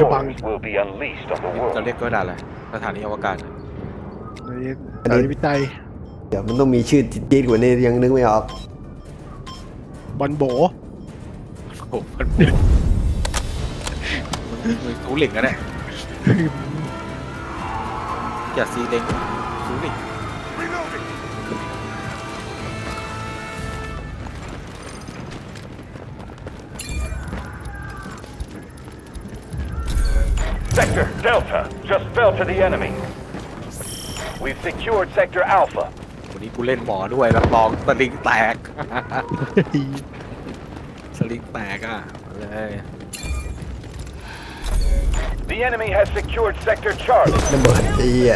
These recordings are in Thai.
ชบัง horrors will be unleashed on the จะ world. เรียกก็ได้แหละไรสถานีอวกาศในสายวิจัยเดี๋ยวมันต้องมีชื่อจี๊ดๆกว่านี้ยังนึกไม่ออก บอลโบโอ้โหมันเป็นมันมือทูเหล็กนะเนี่ยอย่าซีเล็งทูเหล็ก Sector Delta just fell to the enemy. We've secured Sector Alpha. วันนี้กูเล่นหมอด้วยรับรองสลิงแตก สลิงแตกอ่ะเอาเลย The enemy has secured Sector Charlie. ระเบิดไอ้เหี้ย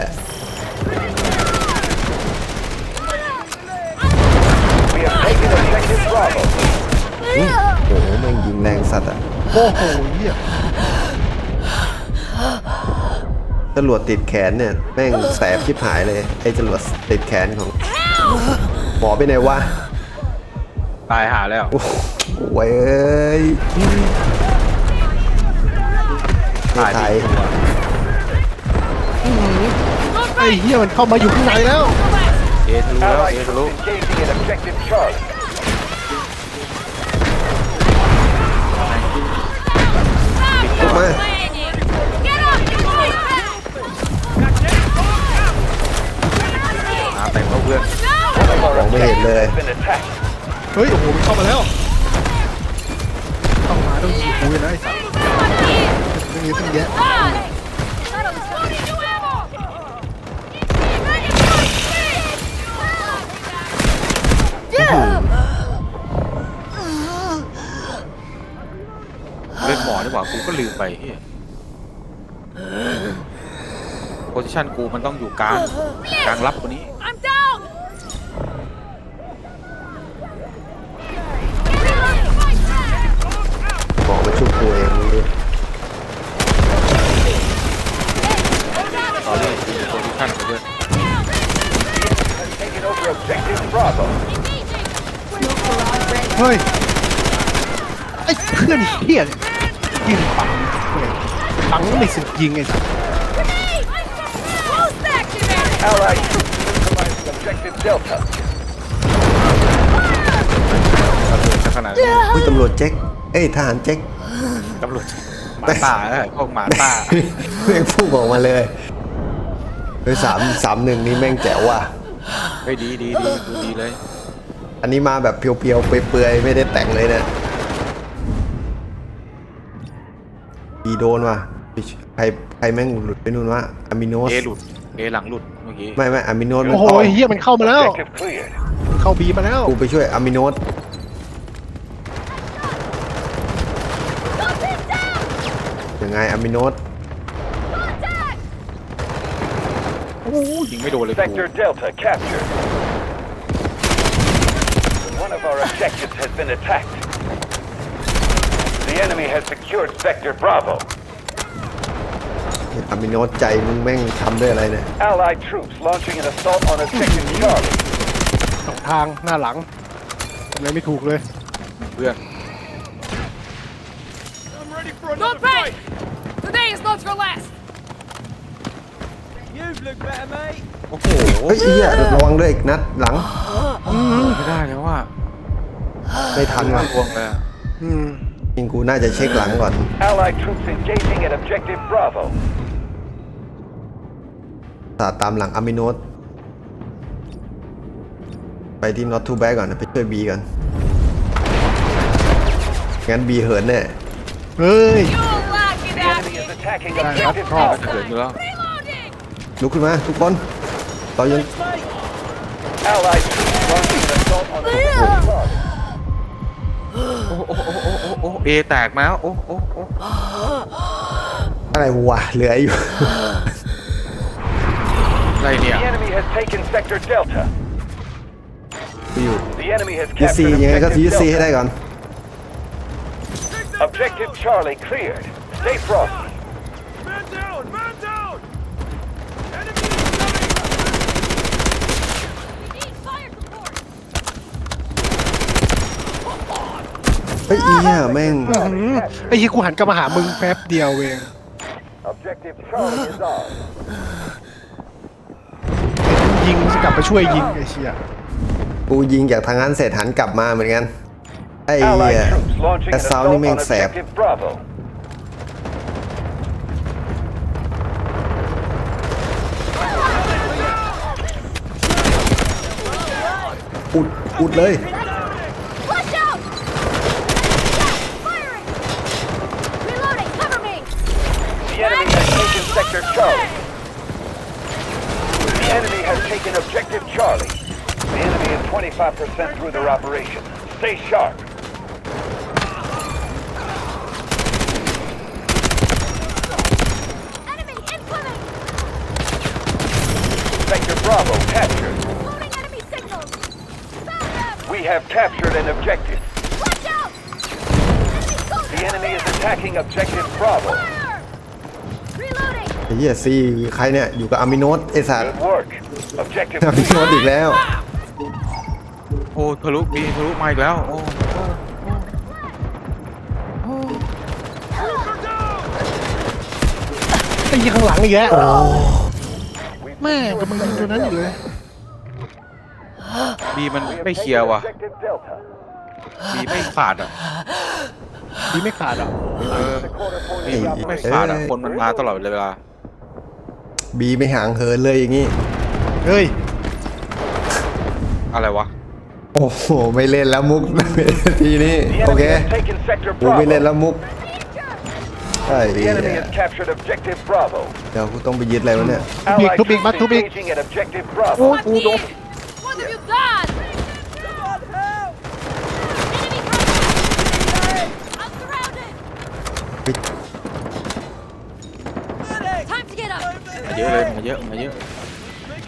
We have taken Objective Bravo. โอ้โหแม่งยิงแรงสัตว์อะ โอ้โหเหี้ย จรวดติดแขนเนี่ยแม่งแสบชิบหายเลยไอ้จรวดติดแขนของหมอไปไหนวะตายหาแล้วโอ้โหเว้ยตายไทยไปตัวไอ้เหี้ยมันเข้ามาอยู่ข้างในแล้วเอทะลุแล้ว Allied เอทะลุ troops engaging at Objective Charlie. ลุกมา พื่อน One of our มองไม่เห็น objectives เลย has been attacked. เฮ้ย โอ้โหมันเข้ามาแล้วเข้ามาต้องยิงกูเลยนะไอ้สัสเรื่องนี้ตั้งแยะเล่นหมอดีกว่ากูก็ลืมไปเฮียโพซิชันกูมันต้องอยู่กลางกลางรับกว่านี้ I'm down! หมอมาชุบกูเองมึงดิ ตอนนี้คือโพซิชันของเพื่อน Has taken over Objective Bravo. เฮ้ย ไอ้เพื่อนเหี้ยเนี่ยยิงปังเลยปังก็ไม่สึกยิงไอ้สัส Close back to there! Allied troops neutralizing Objective Delta. ตำรวจจะขนาดนี้อุ้ยตำรวจเจ๊กเอ้ยทหารเจ๊กตำรวจหมาป่าเออพวกหมาป่าแม่งพุ่งออกมาเลยเฮ้ยสามสามหนึ่งนี่แม่งแจ๋วว่ะ เฮ้ยดีดีดีดูดีเลย อันนี้มาแบบเพียวๆ เปื่อยๆ ไม่ได้แต่งเลยเนี่ยดีโดนว่ะใครใครแม่งหลุดไปนู่นวะอะมิโนสเอหลุดเอหลังหลุดเมื่อกี้ไม่ไม่อะมิโนสมันโอ้โหอ้อมเหี้ยมันเข้ามาแล้ว Objective cleared. เข้าบีมาแล้ว กูไปช่วยอะมิโนสยังไงอะมิโนส ยยิงไม่โดนเลยกู Sector Delta captured. One of our objectives has been attacked. The enemy has secured Sector Bravo. อะมิโนสใจมึงแม่งทำด้วยอะไรเนี่ย Allied troops launching an assault on Objective Charlie. สองทางหน้าหลังทำอะไรไม่ถูกเลย เพื่อน โอ้โหเฮ้ยไอ้เหี้ยระวังด้วยอีกนัดหลังไม่ได้แล้วว่าไม่ทันว่ะรวงเลยอะอืมจริงกูน่าจะเช็คหลังก่อน Allied troops engaging at Objective Bravo. ตาตามหลังอะมิโนสไปที่ not too bad ก่อนนะไปช่วยบีก่อนงั้นบีเหินแน่เฮ้ย You lucky The enemy is bastard! attacking Right, Objective that's wrong. จะ Alpha. เกิดอยู่แล้ว Reloading! ลุกขึ้นมาทุกคนเรายัง Allied troops launching an assault on Objective Charlie. โอ้โอ้โอ้โอ้โอ้โอ้เอแตกมาแล้วโอ้โอ้โอ้อะไรวะเหลืออยู่ อะไรเนี่ย The enemy has taken Sector Delta. อยู่ The enemy has ยึดซี captured ยังไงก็ยึด Objective ซีให้ Delta. ได้ก่อน Objective Charlie cleared. Stay frosty. Man down! Man down! Enemy เฮ้ยอีเนี่ยแม่งอื้อหือไอ้เหี้ยกูหันกลับมาหามึงแป๊บเดียวเอง Objective Charlie is ours. ยิงจะกลับไปช่วยยิงไอ้เชี่ยกูยิงจากทางนั้นเสร็จหันกลับมาเหมือนกันไอ้เหี้ย Allied troops launching แต่ an เซานี่ assault แม่ on งแสบ Objective Bravo. อุดอุดเลย Sector Charlie. The enemy has taken Objective Charlie. The enemy is 25% through their operation. Stay sharp. Enemy incoming! Sector Bravo captured. Loading enemy signals! Found them! We have captured an objective. Watch out! Enemy! The enemy is attacking Objective Bravo. เหี้ยซีใครเนี่ย อยู่กับอามิโนสไอ้สัตว์ Good work. Objective อามิโนสอีกแล้ว โอ้ทะลุมีทะลุมาอีกแล้วโอ้ไอ้ยิงข้างหลังอีกแล้วแม่กำลังยิงตัวนั้นอยู่เลย บีมัน We have ไม่เคลียร์ taken ว่ะ Objective Delta. บีไม่ขาดอะดีไม่ขาดอะเออ The quarter point บี of the ไม่ operation. ขาดอะคนมันมาตลอดเวลา บีไม่ห่างเหินเลยอย่างงี้ เฮ้ย อะไรวะ โอ้โห ไม่เล่นแล้วมุก ทีนี้ The โอเค enemy has taken Sector กูไม่เล่น Bravo. แล้วมุกใช่ The enemy has captured Objective Bravo. เดี๋ยวกูต้องไปยึดอะไรวะเนี่ย Allied Too big, troops too big. engaging at Objective Bravo. What What have you done? Enemy contact! I'm surrounded! เฮ้ย Time to get up! มา เยอะเลยมาเยอะมาเยอะ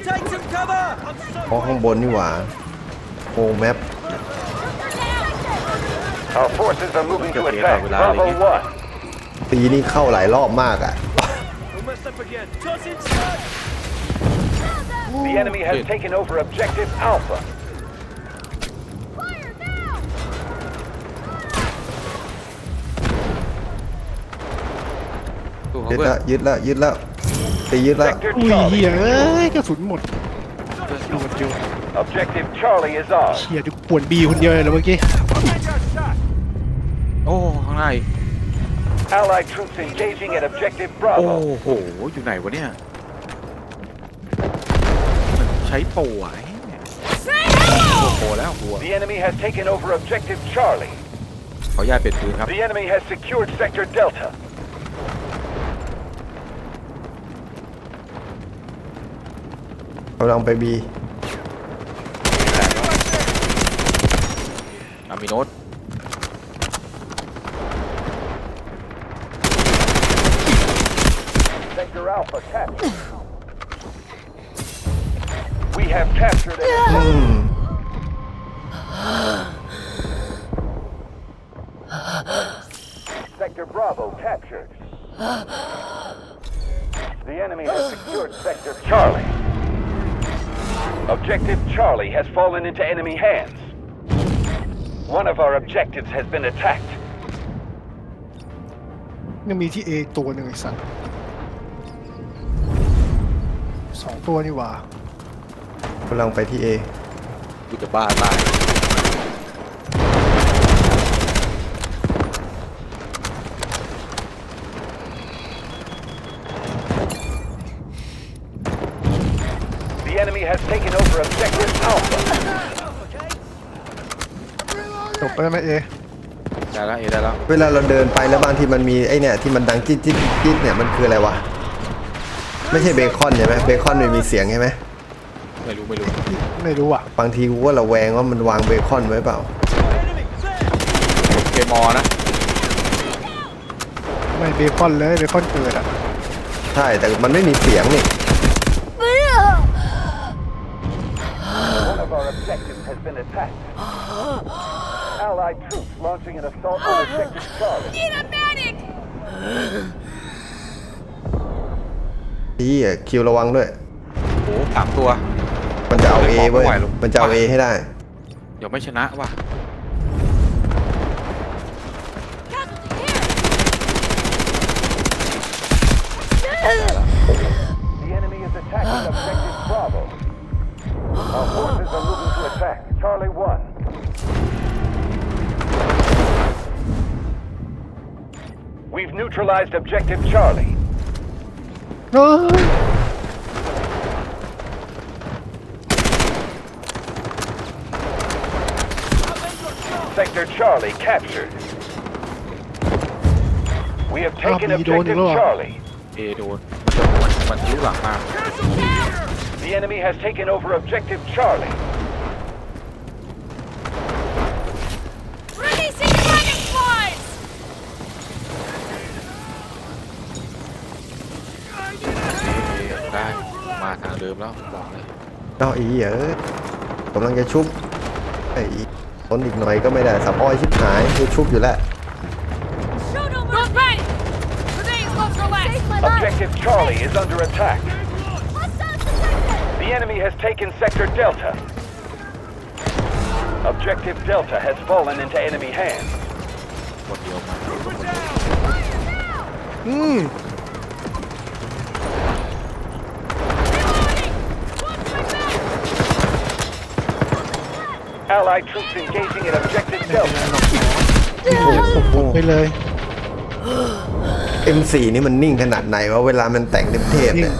Take some cover! I'm so เพราะข้างบนนี่หว่าโอ้แมป Our forces are moving to Okay, attack wala, Bravo wala. 1. ตีนี่เข้าหลายรอบมากอะ We messed up again. Toss inside! The enemy has Good. taken over Objective Alpha. Fire now! สู้เขายึดเพื่อละยึดละยึดละ ตียึดละ Sector อุ้ยเฮีย Charlie. เอ้ยกระสุนหมดหมดอยู่ Objective Charlie is ours. เชียดูป่วนบีคนเดียวเลยเหรอเมื่อกี้ โอ้ข้างใน Allied troops engaging at Objective โอ้ Bravo. โห อยู่ไหนวะเนี่ย ใช้ตัวไอ้เนี่ย Say hello! โตแล้วหัว The enemy has taken over Objective Charlie. ขออนุญาตเปลี่ยนปืนครับ The enemy has secured Sector Delta. กำลังไปบี อามิโนต Sector Alpha captured. Objective Charlie has fallen into enemy hands. One of our objectives has been attacked. ยังมีที่เอตัวหนึ่งไอ้สัตว์สองตัวนี่หว่ากำลังไปที่เอกูจะบ้าตาย The enemy has taken over Objective Alpha. จบไปแล้วไหมเอได้แล้วเอได้แล้วเวลาเราเดินไปแล้วบางทีมันมีไอเนี่ยที่มันดังจิ๊ดจิ๊ดจิ๊ดเนี่ยมันคืออะไรวะ ไม่ใช่เบคอนใช่ไหมเบคอนมันมีเสียงใช่ไหมไม่รู้ไม่รู้ไม่รู้อะบางทีกูก็ระแวงว่ามันวางเบคอนไว้เปล่า Enemy! There! เกมอนะไม่เบคอนเลยเบคอนเกิดอะใช่แต่มันไม่มีเสียงนี่ One of our objectives has been attacked. Allied troops launching an assault on Objective Charlie. Need a medic! ที่คิวระวังด้วย โอ้สามตัว มันจะเอาเอเว้ยไม่ไหวหรอกมันจะเอาเอให้ได้ เดี๋ยวไม่ชนะว่ะ Casualty here! neutralized objective Charlie. เฮ้ย Sector Charlie captured. We have taken Ah, bidon objective nila ah. Charlie. เอโดนมันมันทิ้วหลังมา The enemy has taken over objective Charlie. มาทางเดิมแล้วบอกเลยเอาอีเอ๋กำลังจะชุบไอ้ทนอีกหน่อยก็ไม่ได้สับอ้อยชิบหายคือชุบอยู่แล้ว Shoot over! Don't panic! Today is not your last! Objective Charlie is under attack. The enemy has taken Sector Delta. Objective Delta has fallen into enemy hands. คนเดียวมาอืม Allied troops engaging at Objective Delta. ไปเลย M4 นี่มันนิ่งขนาดไหนวะเวลามันแต่งเทพๆนิ่เนี่งย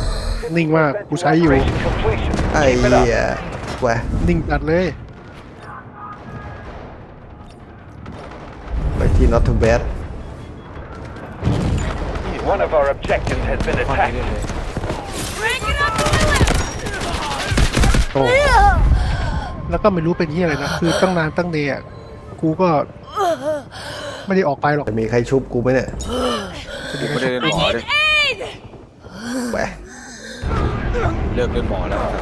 นิ่งมาก กูใช้อยู่ Operation completion. ไอ้ Keep it เหี้ย up. แหวะนิ่งจัดเลย ไปที่ Not Too Bad One of our objectives has been ข้อนี้ attacked. ได้เลย Bring it up to the left! โอ้ แล้วก็ไม่รู้เป็นที่อะไรนะ คือตั้งนานตั้งเนยอะกูก็ ไม่ได้ออกไปหรอกจะมีใครชุบกูไหมเนี่ยกูไม่ได้เล่นหมอเลย Aid! แหวะเลิกเล่นหมอแล้วครับ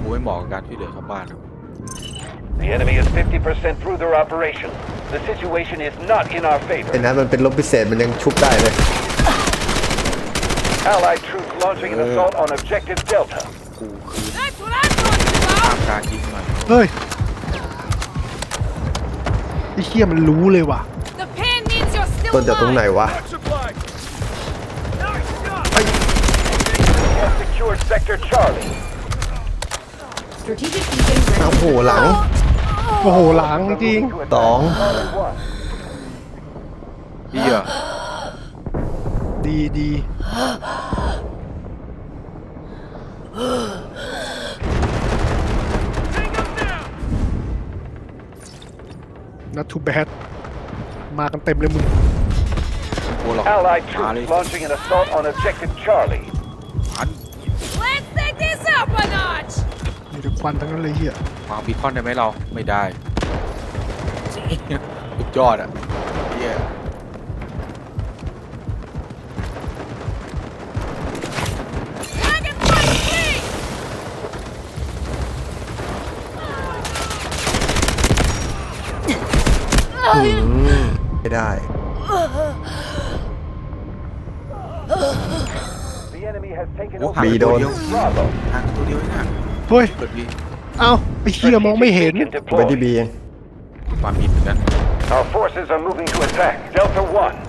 กูไม่เหมาะกับการที่เหลือชาวบ้านหรอก The enemy is 50% through their operation. The situation is not in our ไอ้ favor. นั้นมันเป็นลบพิเศษมันยังชุบได้เลย Allied troops launching an assault on Objective Delta. กูคือ That's what I'm talking ตาม about! การยิงมัน เฮ้ยไอ้เชี่ยมันรู้เลยว่ะ The pain means you're still ต้นจากตรงไหน alive! วะ Supplied. Nice shot. We have secured Sector Charlie. Strategic beacon ready. โอ้โหหลังโอ้โหหลังจริง Moving to attack Tong. Charlie 1. เฮียดีดี นัททูแบดมากันเต็มเลยมึงกูหรอก Allied มาเลย troops launching an assault on Objective Charlie. อัน Let's take this up a notch! มีแต่ควันทั้งนั้นเลยเฮียวางบีคอนได้ไหมเราไม่ได้สุดยอดอะ ไม่ได้ The enemy has taken โอ้ over หักบีไปโดตัวนเดียว Bravo. หักตัวเดียวเองอะเฮ้ย เปิดบีเอ้าไอ้เชี่ยมองไม่เห็น Beacon ไปที่ deployed. บีความผิดเหมือนกัน Our forces are moving to attack Delta 1.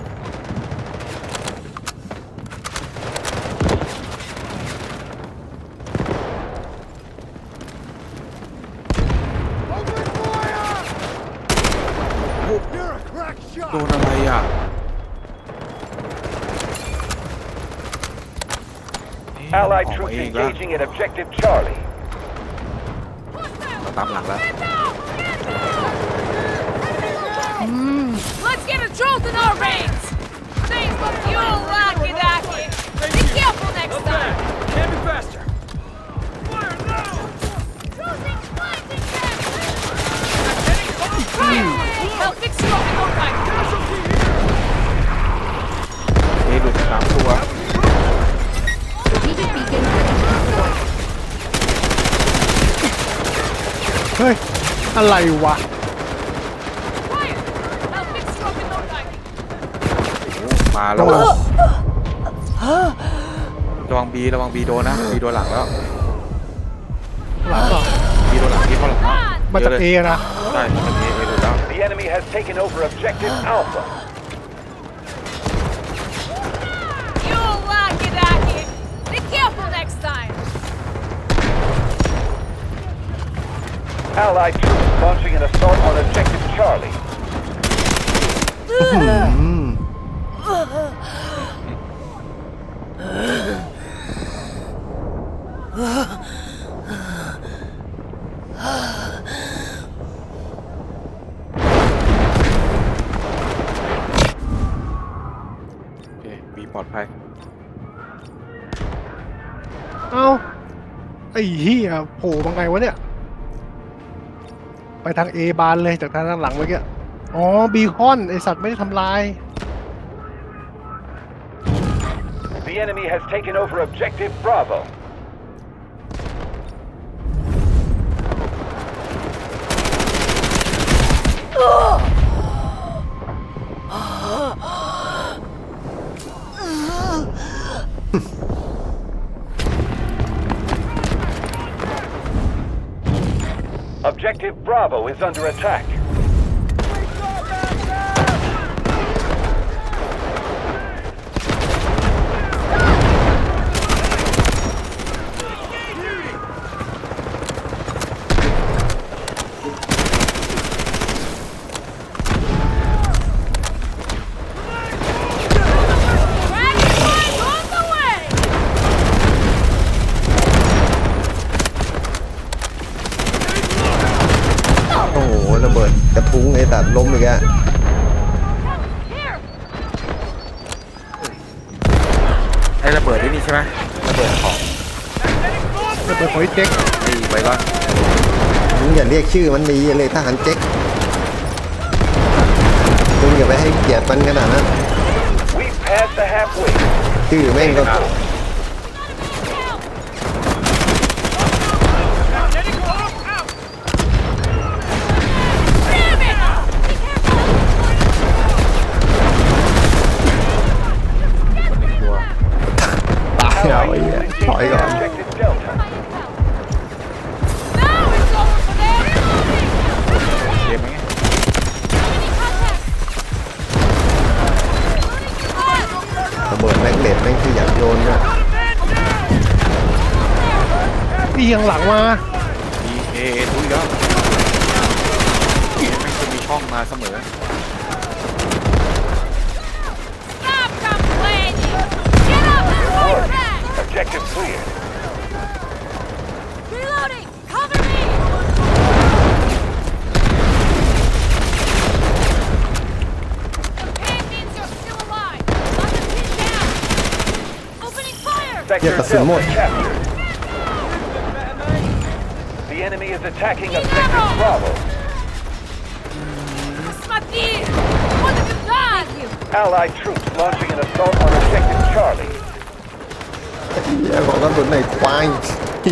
at Objective Charlie. เราตามหลังแล้ว อะไรวะ Fire! I'll fix you up in no time! มาแล้วอะระวังบีระวังบีโดนนะบีโดนหลังแล้วหลังเหรอบีโดนหลังบีเข้าหลังแล้วมาจากเอนะ ใช่มาจากเอเอหลุดแล้ว The enemy has taken over Objective Alpha. Allied troops launching an assault on objective Charlie. อืม โอเคบีปลอดภัย เอ้าไอ้เหี้ยโผล่มาไงวะเนี่ย ไปทางเอบานเลยจากทางด้านหลังเมื่อกี้อ๋อบีคอนไอสัตว์ไม่ได้ทำลาย The enemy has taken over objective Bravo. Objective Bravo is under attack. อ้ระเบิดที่นี่ใช่ไหมระเบิดของระเบิดหอยเจ๊กไอ้ไวรัสมึงอย่าเรียกชื่อมันดีเลยทหารเจ๊กมึงอย่าไปให้เกียรติมันขนาดนั้น We've passed the halfway. ชื่อแม่งก็ นี่ยังหลังมาดีเอเอทุยแล้วเกมแม่งจะมีช่องมาเสมอ Stop complaining! Get up and fight back! Objective clear. Reloading! Cover me! The pain means you're still alive! Let them pin down! Opening fire! Sector that's the Delta mod. captured. The enemy is attacking objective Bravo. Смотри! What have you done? Thank you! Allied troops launching an assault on objective Charlie. เฮียของกระสุนไหนควาย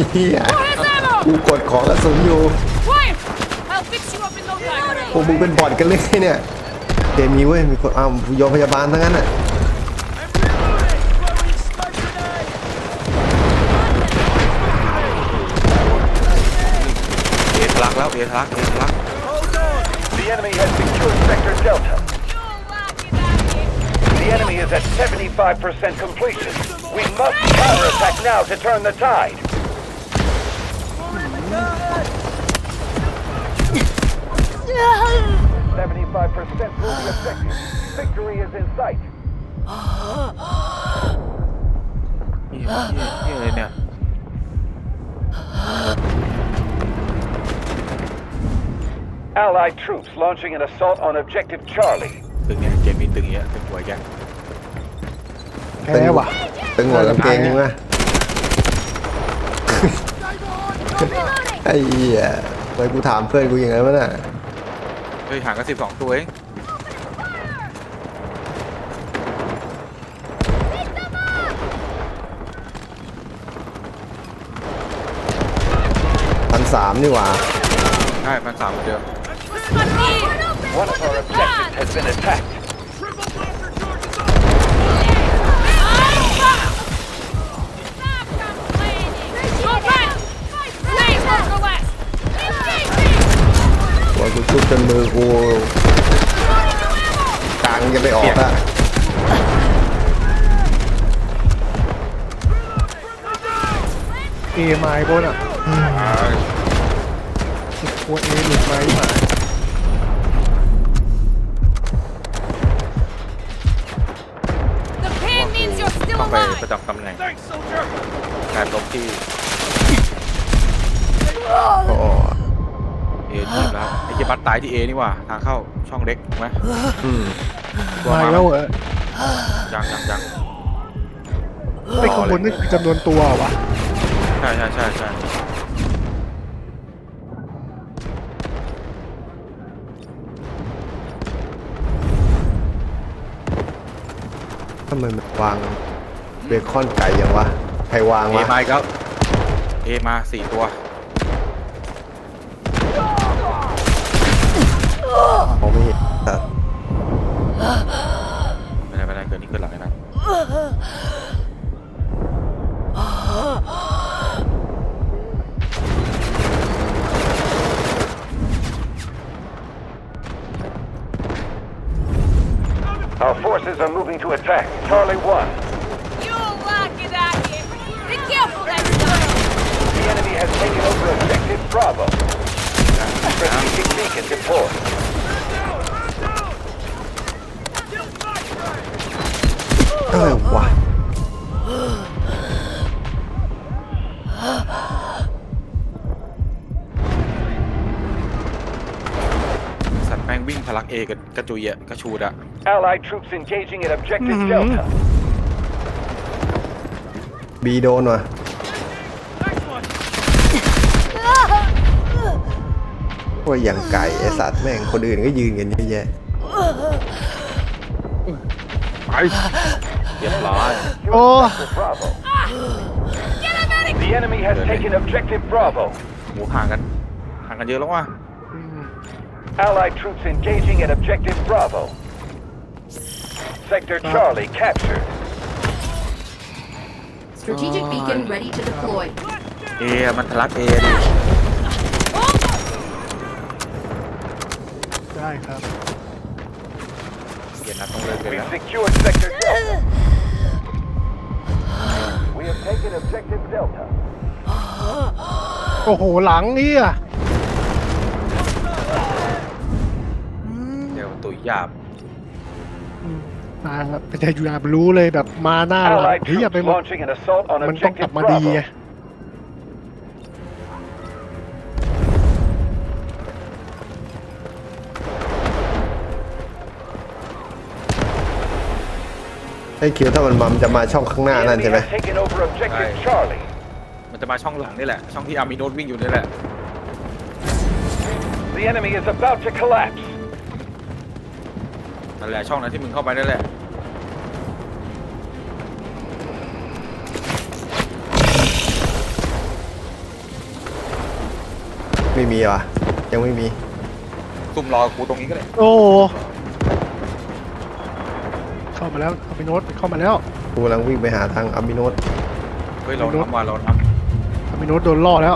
เฮีย Who has ammo? กูกดของกระสุนอยู่ Quiet! I'll fix you up in no time! พวกมึงเป็นบอดกันเลยเนี่ยเกมนี้เว้ยมีคนอ้าวโยนพยาบาลทั้งนั้นอ่ะ ทะลักแล้วเอทะลักเอทะลัก The enemy has secured Sector Delta. You lucky The enemy is at 75% completion. We must counterattack now to turn the tide. Seventy-five percent will be effective. Victory is in sight. เฮียเฮียเฮียอะไรเนี่ย Allied troops launching an assault on objective Charlie. ตึงเนี่ยเกมนี้ตึงเงี้ยตึงหัวแกแพ้ว่ะตึงหัวกางเกงมึงอะไอ้เหี้ยทำไมกูถามเพื่อนกูอย่างนั้นวะน่ะเฮ้ยห่างกันสิบสองตัวเองพันสามนี่หว่าใช่พันสามเหมือ on me! One of our objectives has been attacked. Triple bunker charges up! Stop complaining! Go right! Lane bunker left! Engaging! หัวกูชุบจนมือกูกลางยังไม่ออกอะ เอไม้บนอะตัวเอหลุดไหมหมา ไป alive. ประจำตำแหน่ง Thanks, soldier. การลบที่โอ้เอทีมแล้วไอ้เจบัตตายที่เอนี่หว่าทางเข้าช่องเล็กถูกไหมอืมตัวมามาแล้วเหรอยังยังยังไอ้ข้างบนนี่คือจำนวนตัวเหรอวะใช่ใช่ใช่ใช่ทำไมมันวาง เบคอนไก่ยังวะ ใครวางเอวะมาอีกแล้วเอมาสี่ตัว มองไม่เห็นแต่ไม่ได้ไม่ได้เกิดนี่ขึ้นหลังไอ้นั้น Our forces are moving to attack. Charlie 1. You'll like it out here. Be careful next time. The enemy has taken over objective Bravo. Strategic beacon deployed. Kill Flashback. อะไรวะสัตว์แม่งวิ่งทะลักเอกับกระจุยอะกระชูดอะ Allied troops engaging at objective Mhm. Delta. บีโดนวะ Next one. พวกอย่างไก่ไอสัตว์แม่งคนอื่นก็ยืนกันเยอะแยะไปเรียบร้อยโอ้ Sector Bravo. Get him out of The enemy has taken objective Bravo. หมูห่างกันห่างกันเยอะแล้วว่ะ Allied troops engaging at objective Bravo. Sector Charlie captured. Strategic beacon ready to deploy. เอมันทะลักเอดิ ได้ครับเปลี่ยนนัดต้องเลิกเลย We've แล้ว secured Sector Delta. We have taken objective Delta. โอ้โห หลังนี่อะเดี๋ยวตุยหยาบมาครับเป็นใจอยู่แบบรู้เลยแบบมาหน้าหลัง Allied เฮีย troops ไปหมด launching an assault on มันต้องกลับ objective มาดีไง Bravo. ไอ้คิวถ้ามันมัมจะมาช่องข้างหน้า The นั่น enemy ใช่ไหม has taken over objective Aye. Charlie. มันจะมาช่องหลังนี่แหละ ช่องที่อาร์มิโนตวิ่งอยู่นี่แหละ The enemy is about to collapse. นั่นแหละช่องนั้นที่มึงเข้าไปนั่นแหละ ไม่มีวะยังไม่มีซุ่มรอกูตรงนี้ก็ได้โอ้เข้ามาแล้วเอาไปโน้ตเข้ามาแล้วกูกำลังวิ่งไปหาทางอามิโนตเฮ้ยเราทำว่าเราทเอาไปโน้ตโดนล่อแล้ว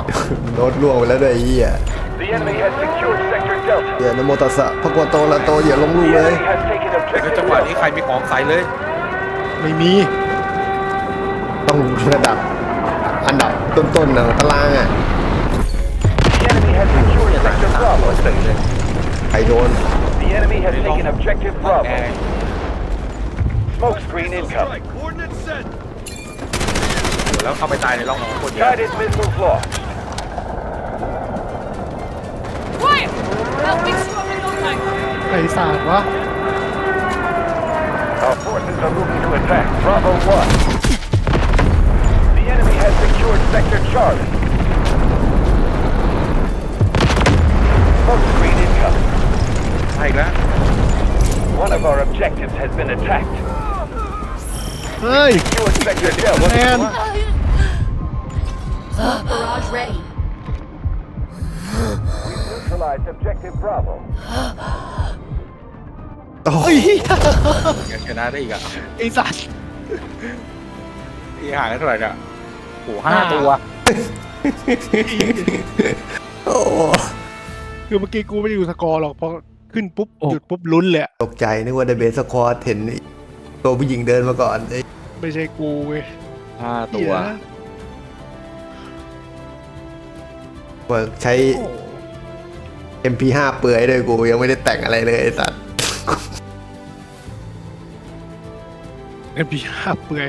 โนตล่วงไปแล้วด้วยไอ้เหี้ย The enemy has secured Sector Delta. เดี๋ยวนะโมตัสสะพระกวาโตละโตอย่าลงลู The กเลย enemy has taken ำเฮ้ย objective จังหวะนี้ Delta. ใครมีของใส่เลยไม่มีต้องระดับ อันดับต้นๆนะตารางอะ The enemy has secured Sector Bravo. ใครโดน The enemy has taken objective แอ Bravo. ร์ Smoke screen incoming. Strike. Coordinates set. แล้วเข้าไปตายในร่องน้ำคนเดียว Guided missiles lost. Quiet! I'll fix you up in no time. ไอ้ศาสตร์วะ Our forces are moving to attack Bravo 1. The enemy has secured Sector Charlie. Smoke screen incoming. ใช่อีกแล้ว One of our objectives has been attacked. เฮ้ย Secured Sector แม Delta. น Smoke barrage ready. Neutralized objective Bravo. โอ้เฮ้ยยังชนะได้อีกอะไอ้สัตว์ที่ห่างกันเท่าไหร่เนี่ยโอ้โหห้าตัว โอ้คือเมื่อกี้กูไม่ได้ดูสกอร์หรอกพอขึ้นปุ๊บหยุดปุ๊บลุ้นเลยอะตกใจนึกว่าเดเบสควอตเห็นตัวผู้หญิงเดินมาก่อนไอ้ ไม่ใช่กูเว้ยห้าตัว เหี้ยว่าใช้ MP5 เปื่อยด้วยกูยังไม่ได้แต่งอะไรเลยไอ้สัตว์ เอ็มพีห้าเปื่อย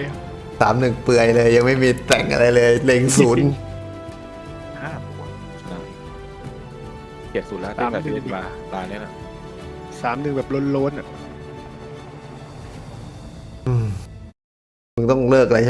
สามหนึ่งเปื่อยเลย ยังไม่มีแต่งอะไรเลย เล็งศูนย์ ห้าตัวชนะเกลียดสุดแล้วตั้งแต่ที่เล่นมาตาเนี้ยนะสามหนึ่งแบบล้นๆอะ ต้องเลิกอะไรใช่ไหม